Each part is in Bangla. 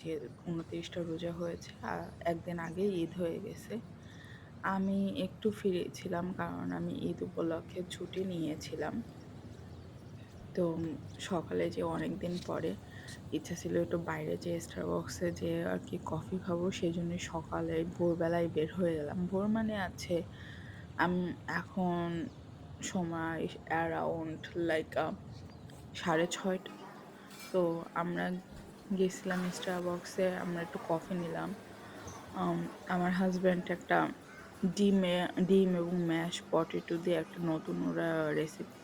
যে উনত্রিশটা রোজা হয়েছে, আর একদিন আগে ঈদ হয়ে গেছে। আমি একটু ফিরেছিলাম কারণ আমি ঈদ উপলক্ষে ছুটি নিয়েছিলাম। তো সকালে যে অনেক দিন পরে ইচ্ছা ছিল একটু বাইরে যে স্টারবক্সে যে আর কি কফি খাব, সেই জন্য সকালে ভোরবেলায় বের হয়ে গেলাম। ভোর মানে আছে, আমি, এখন সময় অ্যারাউন্ড লাইক সাড়ে ছয়টা। তো আমরা গেছিলাম স্টারবক্সে আমরা একটু কফি নিলাম। আমার হাজব্যান্ড একটা ডিমে ডিম এবং ম্যাশ পটেটো দিয়ে একটা নতুন ওরা রেসিপি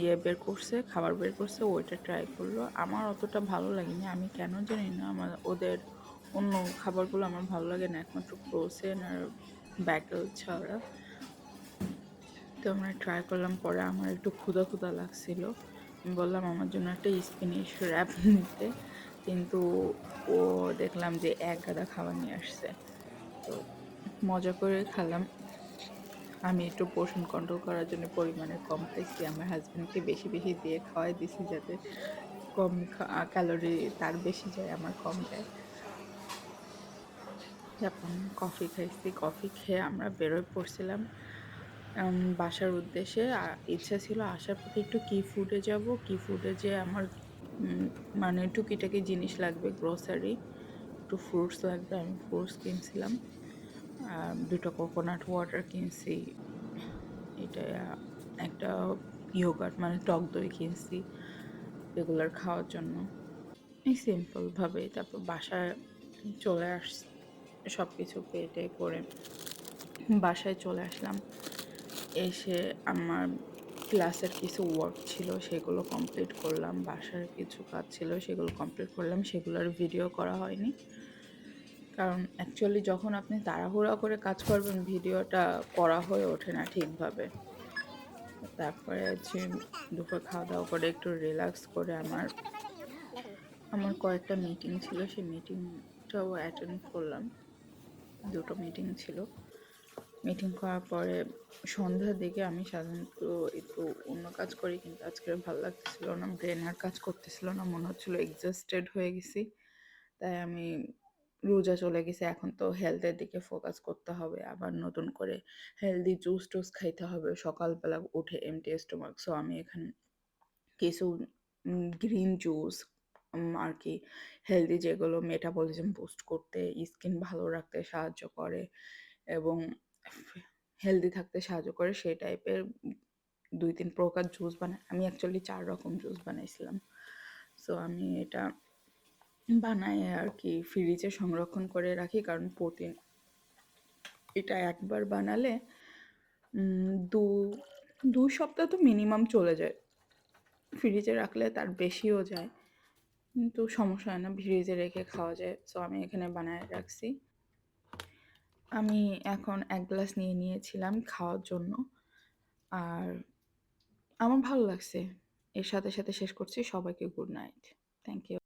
ইয়ে বের করছে, খাবার বের করছে, ওইটা ট্রাই করল। আমার অতটা ভালো লাগেনি। আমি কেন জানি না, আমার ওদের অন্য খাবারগুলো আমার ভালো লাগে না, একমাত্র ক্রোসেন আর ব্যাকেল ছাড়া। তো আমরা ট্রাই করলাম, পরে আমার একটু ক্ষুদা ক্ষুদা লাগছিল। বললাম, আমার জন্য একটা স্পিনিশ র্যাপ নিতে। কিন্তু ও দেখলাম যে এক গাদা খাবার নিয়ে আসছে। তো মজা করে খেলাম। আমি একটু পোষণ কন্ট্রোল করার জন্য পরিমাণে কম খাইছি। আমার হাজব্যান্ডকে বেশি বেশি দিয়ে খাওয়াই দিছি যাতে কম ক্যালোরি তার বেশি যায়, আমার কম যায়। যখন কফি খাইছি। কফি খেয়ে আমরা বেরোয় পড়ছিলাম। বাসার উদ্দেশ্যে ইচ্ছা ছিল আসার পথে একটু কি ফুডে যাব। কি ফুডে যে আমার মানে টুকিটাকি জিনিস লাগবে গ্রোসারি একটু ফ্রুটস লাগবে, আমি ফ্রুটস কিনছিলাম। দুটো কোকোনাট ওয়াটার কিনছি। এটা, একটা ইয়োগার্ট মানে টক দই কিনছি রেগুলার খাওয়ার জন্য। এই সিম্পলভাবে তারপর বাসায় চলে আস সব কিছু পেটে করে বাসায় চলে আসলাম। এসে আমার ক্লাসের কিছু ওয়ার্ক ছিল, সেগুলো কমপ্লিট করলাম, বাসার কিছু কাজ ছিল, সেগুলো কমপ্লিট করলাম, সেগুলোর ভিডিও করা হয়নি। কারণ অ্যাকচুয়ালি যখন আপনি তাড়াহুড়া করে কাজ করবেন ভিডিওটা করা হয়ে ওঠে না ঠিকভাবে। তারপরে হচ্ছে দুপুর খাওয়া দাওয়া করে একটু রিল্যাক্স করে আমার আমার কয়েকটা মিটিং ছিল, সেই মিটিংটাও অ্যাটেন্ড করলাম। দুটো মিটিং ছিল। মিটিং করার পরে সন্ধ্যার দিকে আমি সাধারণত একটু অন্য কাজ করি, কিন্তু আজকে ভালো লাগতেছিল না ব্রেন আর কাজ করতেছিল না, মনে হচ্ছিল এক্সস্টেড হয়ে গেছি। তাই আমি রোজা চলে গেছে, এখন তো হেলথের দিকে ফোকাস করতে হবে, আবার নতুন করে হেলদি জুস টুস খাইতে হবে, সকালবেলা উঠে এমটি স্টোমাক সো আমি এখানে কিছু গ্রিন জুস আর কি হেলদি যেগুলো মেটাবলিজম বুস্ট করতে স্কিন ভালো রাখতে সাহায্য করে, এবং হেলদি থাকতে সাহায্য করে সেই টাইপের দুই তিন প্রকার জুস বানাই। আমি অ্যাকচুয়ালি চার রকম জুস বানাইছিলাম। সো আমি এটা বানাই আর কি ফ্রিজে সংরক্ষণ করে রাখি কারণ প্রতিদিন এটা একবার বানালে দু দুই সপ্তাহ তো মিনিমাম চলে যায়। ফ্রিজে রাখলে তার বেশিও যায়। কিন্তু সমস্যা হয় না ফ্রিজে রেখে খাওয়া যায়। সো আমি এখানে বানায় রাখছি। আমি এখন এক গ্লাস নিয়ে নিয়েছিলাম খাওয়ার জন্য। আর আমার ভালো লাগছে। এর সাথে সাথে শেষ করছি। সবাইকে গুড নাইট থ্যাংক ইউ